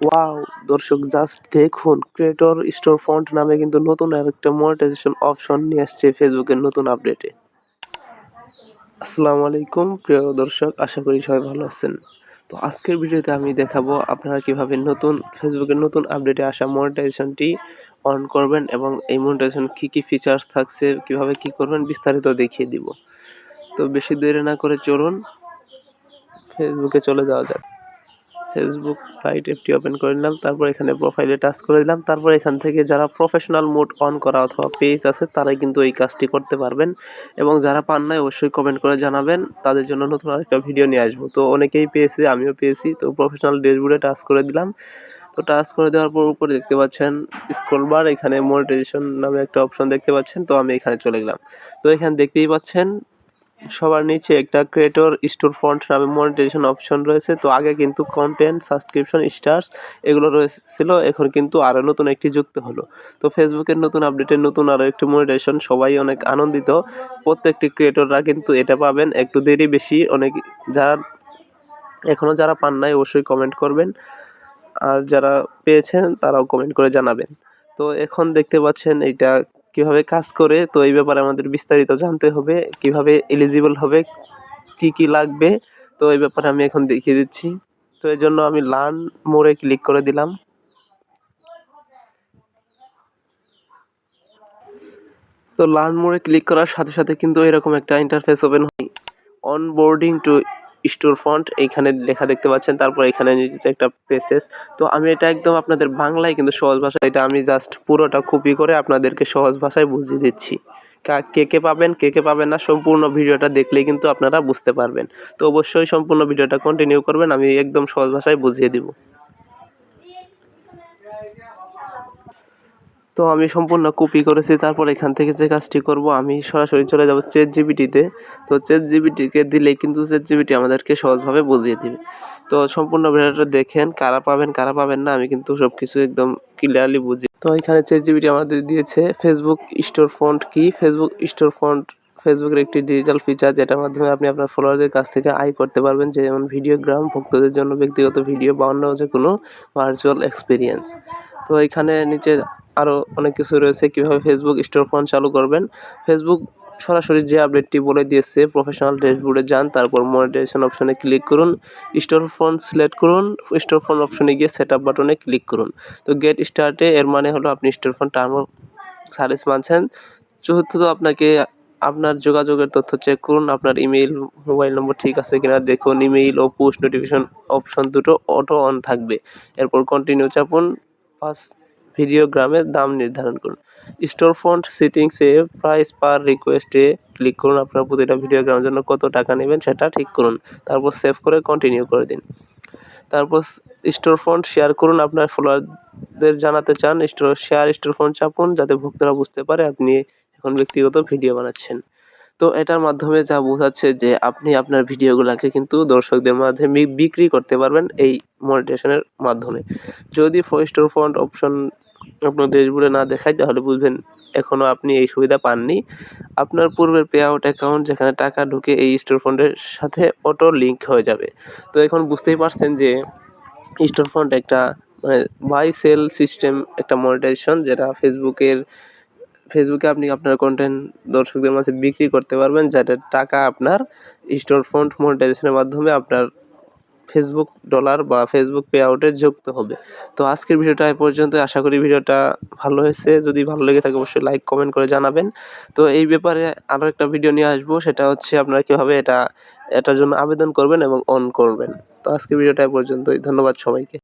Wow দর্শক just দেখুন creator store font নামে কিন্তু নতুন আরেকটা মনিটাইজেশন অপশন নিয়ে আসছে ফেসবুকের নতুন আপডেটে আসসালামু আলাইকুম, প্রিয় দর্শক, আশা করি সবাই ভালো আছেন। তো আজকের ভিডিওতে আমি দেখাবো আপনারা কীভাবে নতুন ফেসবুকের নতুন আপডেটে আসা মনিটাইজেশনটি অন করবেন এবং এই মনিটাইজেশন কী কী ফিচার্স থাকছে, কীভাবে কি করবেন বিস্তারিত দেখিয়ে দিব। তো বেশি দেরি না করে চলুন ফেসবুকে চলে যাওয়া যাক। ফেসবুক রাইট অ্যাপটি ওপেন করে নিলাম, তারপর এখানে প্রোফাইলে টাচ করে দিলাম, তারপর এখান থেকে যারা প্রফেশনাল মোড অন করা অথবা পেজ আছে, তারাই কিন্তু এই কাজটি করতে পারবেন। এবং যারা পান নাই, অবশ্যই কমেন্ট করে জানাবেন, তাদের জন্য নতুন আরেকটা ভিডিও নিয়ে আসব। তো অনেকেই পেয়েছে, আমিও পেয়েছি, তো প্রফেশনাল ড্যাশবোর্ডে টাচ করে দিলাম। তো টাচ করে দেওয়ার পর উপরে দেখতে পাচ্ছেন স্ক্রল বার এখানে মনিটাইজেশন নামে একটা অপশন দেখতে পাচ্ছেন, তো আমি এখানে চলে গেলাম। তো এখানে দেখতেই পাচ্ছেন সবার নিচে একটা ক্রিয়েটর স্টোর ফন্ট নামে মনিটাইজেশন অপশন রয়েছে। তো আগে কিন্তু কন্টেন্ট সাবস্ক্রিপশন স্টার্স এগুলো রয়েছিল, এখন কিন্তু আরও নতুন একটি যুক্ত হলো। তো ফেসবুকের নতুন আপডেটের নতুন আরও একটি মনিটাইজেশন সবাই অনেক আনন্দিত। প্রত্যেকটি ক্রিয়েটররা কিন্তু এটা পাবেন, একটু দেরি বেশি, অনেক যারা এখনও যারা পান নাই অবশ্যই কমেন্ট করবেন। আর যারা পেয়েছেন তারাও কমেন্ট করে জানাবেন। তো এখন দেখতে পাচ্ছেন এটা কীভাবে কাজ করে, তো এই ব্যাপারে আমাদের বিস্তারিত জানতে হবে, কীভাবে এলিজিবল হবে, কি কি লাগবে, তো এই ব্যাপারে আমি এখন দেখিয়ে দিচ্ছি। তো এই জন্য আমি লার্ন মোড়ে ক্লিক করে দিলাম। তো লার্ন মোড়ে ক্লিক করার সাথে সাথে কিন্তু এরকম একটা ইন্টারফেস ওপেন হয়। অনবোর্ডিং টু স্টোর ফন্ট এইখানে লেখা দেখতে পাচ্ছেন, তারপর এখানে নিচে একটা পেসেস তো আমি এটা একদম আপনাদের বাংলায় কিন্তু সহজ ভাষায়, এটা আমি জাস্ট পুরোটা কপি করে আপনাদেরকে সহজ ভাষায় বুঝিয়ে দিচ্ছি। কে কে পাবেন, কে কে পাবেন না, সম্পূর্ণ ভিডিওটা দেখলেই কিন্তু আপনারা বুঝতে পারবেন। তো অবশ্যই সম্পূর্ণ ভিডিওটা কন্টিনিউ করবেন, আমি একদম সহজ ভাষায় বুঝিয়ে দিব। তো আমি সম্পূর্ণ কপি করেছি, তারপর এখান থেকে যে কাজটি করব, আমি সরাসরি চলে যাব চেট জিবিটিতে তো চেট জিবিটিকে দিলেই কিন্তু চেট জিবিটি আমাদেরকে সহজভাবে বুঝিয়ে দিবে। তো সম্পূর্ণ ভিডিওটা দেখেন, কারা পাবেন কারা পাবেন না, আমি কিন্তু সব কিছু একদম ক্লিয়ারলি বুঝি। তো এখানে চেট জিবিটি আমাদের দিয়েছে ফেসবুক স্টোর ফন্ট কি ফেসবুক স্টোর ফন্ট ফেসবুকের একটি ডিজিটাল ফিচার যেটার মাধ্যমে আপনি আপনার ফলোয়ারদের কাছ থেকে আয় করতে পারবেন, যেমন ভিডিওগ্রাম ভক্তদের জন্য ব্যক্তিগত ভিডিও বা অন্য যে কোনো ভার্চুয়াল এক্সপিরিয়েন্স তো এখানে নিচে আরও অনেক কিছু রয়েছে, কীভাবে ফেসবুক স্টোর ফোন চালু করবেন। ফেসবুক সরাসরি যে আপডেটটি বলে দিয়েছে প্রফেশনাল ড্যাশবোর্ডে যান, তারপর মনিটাইজেশন অপশনে ক্লিক করুন স্টোর ফোন সিলেক্ট করুন স্টোর ফোন অপশনে গিয়ে সেট আপ বাটনে ক্লিক করুন। তো গেট স্টার্টে এর মানে হলো আপনি স্টোর ফোন টার্ম সার্ভিস মানছেন। চতুর্থত আপনাকে আপনার যোগাযোগের তথ্য চেক করুন, আপনার ইমেইল মোবাইল নম্বর ঠিক আছে কিনা দেখুন ইমেইল ও পোস্ট নোটিফিকেশন অপশন দুটো অটো অন থাকবে। এরপর কন্টিনিউ চাপুন পাঁচ ভিডিওগ্রামের দাম নির্ধারণ করুন। স্টোর ফন্ট সেটিংসে প্রাইস পার রিকোয়েস্টে ক্লিক করুন। আপনার প্রতিটা ভিডিওগ্রামের জন্য কত টাকা নেবেন সেটা ঠিক করুন। তারপর সেভ করে কন্টিনিউ করে দিন। তারপর স্টোর ফন্ট শেয়ার করুন। আপনার ফলোয়ারদের জানাতে চান, স্টোর শেয়ার স্টোর ফন্ট চাপুন যাতে ভক্তরা বুঝতে পারে আপনি এখন ব্যক্তিগত ভিডিও বানাচ্ছেন। তো এটার মাধ্যমে যা বোঝাচ্ছে যে আপনি আপনার ভিডিওগুলোকে কিন্তু দর্শকদের মাধ্যমে বিক্রি করতে পারবেন এই মনিটেশনের মাধ্যমে। যদি স্টোর ফন্ট অপশন আপনার ড্যাশবোর্ডে না দেখায়, তাহলে বুঝবেন এখনও আপনি এই সুবিধা পাননি। আপনার পূর্বের পে আউট অ্যাকাউন্ট যেখানে টাকা ঢুকে এই স্টোর ফন্ডের সাথে অটো লিঙ্ক হয়ে যাবে। তো এখন বুঝতেই পারছেন যে স্টোর ফন্ড একটা মানে বাই সেল সিস্টেম একটা মনিটাইজেশন যেটা ফেসবুকের ফেসবুকে আপনি আপনার কন্টেন্ট দর্শকদের মাঝে বিক্রি করতে পারবেন, যাতে টাকা আপনার স্টোর ফন্ড মনিটাইজেশনের মাধ্যমে আপনার ফেসবুক ডলার বা ফেসবুক পে আউটে যুক্ত হবে। তো আজকের ভিডিওটা এ পর্যন্ত, আশা করি ভিডিওটা ভালো হয়েছে। যদি ভালো লেগে থাকে, অবশ্যই লাইক কমেন্ট করে জানাবেন। তো এই ব্যাপারে আরও একটা ভিডিও নিয়ে আসব, সেটা হচ্ছে আপনারা কীভাবে এটা, এটার জন্য আবেদন করবেন এবং অন করবেন। তো আজকের ভিডিওটা এ পর্যন্তই। ধন্যবাদ সবাইকে।